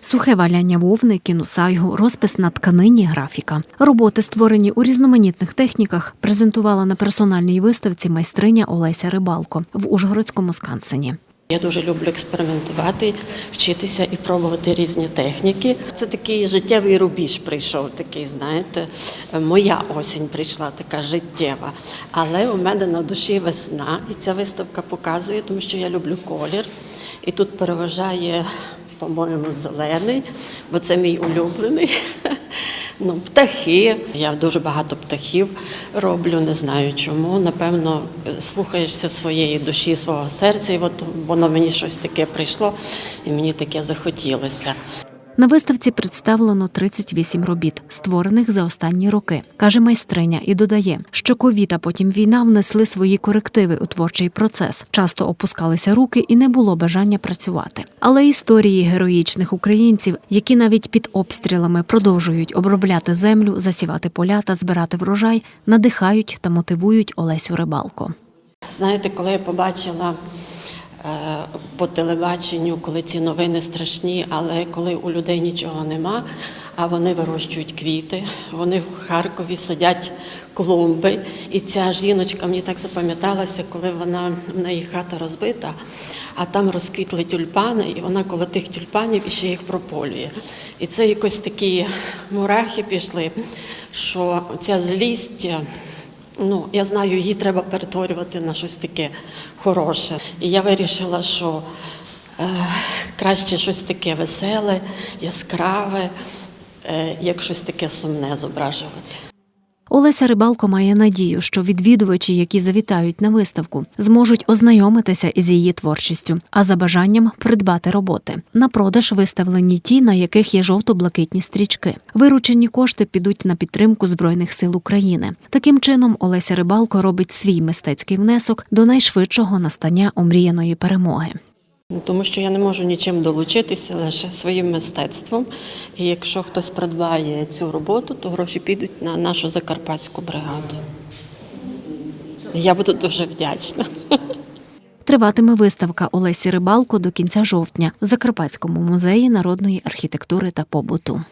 Сухе валяння вовни, кінусайгу, розпис на тканині, графіка. Роботи, створені у різноманітних техніках, презентувала на персональній виставці майстриня Олеся Рибалко в Ужгородському скансені. Я дуже люблю експериментувати, вчитися і пробувати різні техніки. Це такий життєвий рубіж прийшов, такий, знаєте, моя осінь прийшла така життєва. Але у мене на душі весна, і ця виставка показує, тому що я люблю колір. І тут переважає, по-моєму, зелений, бо це мій улюблений. Ну, птахи. Я дуже багато птахів роблю, не знаю чому. Напевно, слухаєшся своєї душі, свого серця, і от воно мені щось таке прийшло, і мені таке захотілося. На виставці представлено 38 робіт, створених за останні роки, каже майстриня, і додає, що ковід, а потім війна внесли свої корективи у творчий процес. Часто опускалися руки і не було бажання працювати. Але історії героїчних українців, які навіть під обстрілами продовжують обробляти землю, засівати поля та збирати врожай, надихають та мотивують Олесю Рибалко. Знаєте, коли я побачила по телебаченню, коли ці новини страшні, але коли у людей нічого нема, а вони вирощують квіти, вони в Харкові садять клумби. І ця жіночка мені так запам'яталася, коли вона в неї хата розбита, а там розквітли тюльпани, і вона коло тих тюльпанів і ще їх прополює. І це якось такі мурахи пішли, що ця злість. Ну, я знаю, її треба перетворювати на щось таке хороше. І я вирішила, що е, краще щось таке веселе, яскраве, е, як щось таке сумне зображувати. Олеся Рибалко має надію, що відвідувачі, які завітають на виставку, зможуть ознайомитися із її творчістю, а за бажанням придбати роботи. На продаж виставлені ті, на яких є жовто-блакитні стрічки. Виручені кошти підуть на підтримку збройних сил України. Таким чином, Олеся Рибалко робить свій мистецький внесок до найшвидшого настання омріяної перемоги. Ну, Тому що я не можу нічим долучитися лише своїм мистецтвом. І якщо хтось придбає цю роботу, то гроші підуть на нашу закарпатську бригаду. Я буду дуже вдячна. Триватиме виставка Олесі Рибалко до кінця жовтня в Закарпатському музеї народної архітектури та побуту.